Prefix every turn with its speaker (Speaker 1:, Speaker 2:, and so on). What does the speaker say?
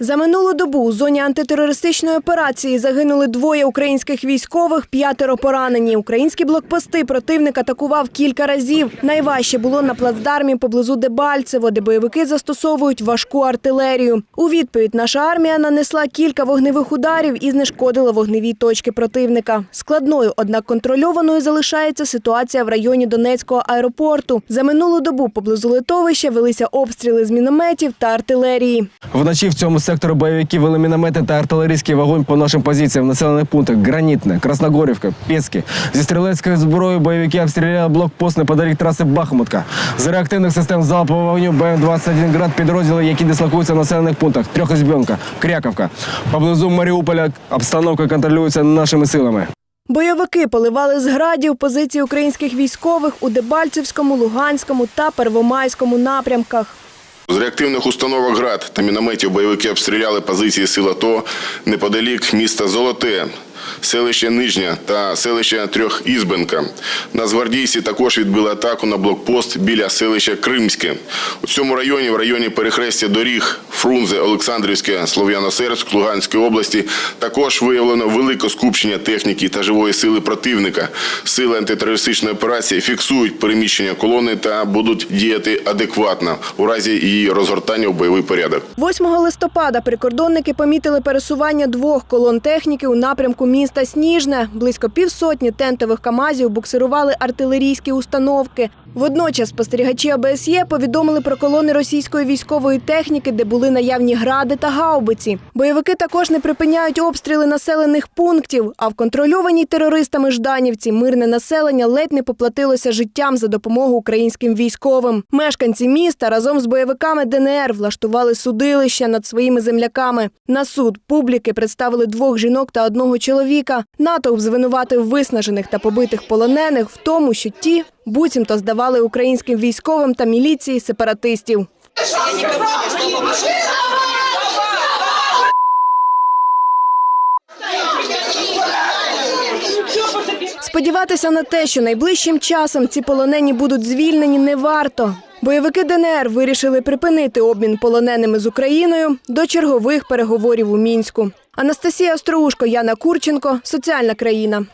Speaker 1: За минулу добу у зоні антитерористичної операції загинули двоє українських військових, п'ятеро поранені. Українські блокпости противник атакував кілька разів. Найважче було на плацдармі поблизу Дебальцево, де бойовики застосовують важку артилерію. У відповідь наша армія нанесла кілька вогневих ударів і знешкодила вогневі точки противника. Складною, однак контрольованою залишається ситуація в районі Донецького аеропорту. За минулу добу поблизу литовища велися обстріли з мінометів та артилерії.
Speaker 2: Вночі в цьому секторі бойовики вели міномети та артилерійський вогонь по нашим позиціям в населених пунктах Гранітне, Красногорівка, Пєцьке. Зі стрілецької зброї бойовики обстріляли блокпост неподалік траси Бахмутка. З реактивних систем залпового вогню БМ-21 «Град» підрозділи, які дислокуються в населених пунктах Трьохізбьонка, Кряковка. Поблизу Маріуполя обстановка контролюється нашими силами.
Speaker 1: Бойовики поливали з градів позиції українських військових у Дебальцевському, Луганському та Первомайському напрямках.
Speaker 3: З реактивних установок ГРАД та мінометів бойовики обстріляли позиції сил АТО неподалік міста Золоте, селище Нижня та селище Трьохізбенка. Нацгвардійці також відбили атаку на блокпост біля селища Кримське. У цьому районі, в районі перехрестя доріг Фрунзе, Олександрівське, Слов'яно-Серськ Луганської області, також виявлено велике скупчення техніки та живої сили противника. Сили антитерористичної операції фіксують переміщення колони та будуть діяти адекватно у разі її розгортання в бойовий порядок.
Speaker 1: 8 листопада прикордонники помітили пересування двох колон техніки у напрямку міста Сніжне. Близько півсотні тентових камазів буксирували артилерійські установки. Водночас спостерігачі ОБСЄ повідомили про колони російської військової техніки, де були наявні гради та гаубиці. Бойовики також не припиняють обстріли населених пунктів. А в контрольованій терористами Жданівці мирне населення ледь не поплатилося життям за допомогу українським військовим. Мешканці міста разом з бойовиками ДНР влаштували судилище над своїми земляками. На суд публіки представили двох жінок та одного чоловіка. Натовп звинуватив виснажених та побитих полонених в тому, що ті буцімто здавали українським військовим та міліції сепаратистів. Сподіватися на те, що найближчим часом ці полонені будуть звільнені, не варто. Бойовики ДНР вирішили припинити обмін полоненими з Україною до чергових переговорів у мінську. Анастасія Остроушко, Яна Курченко, соціальна країна.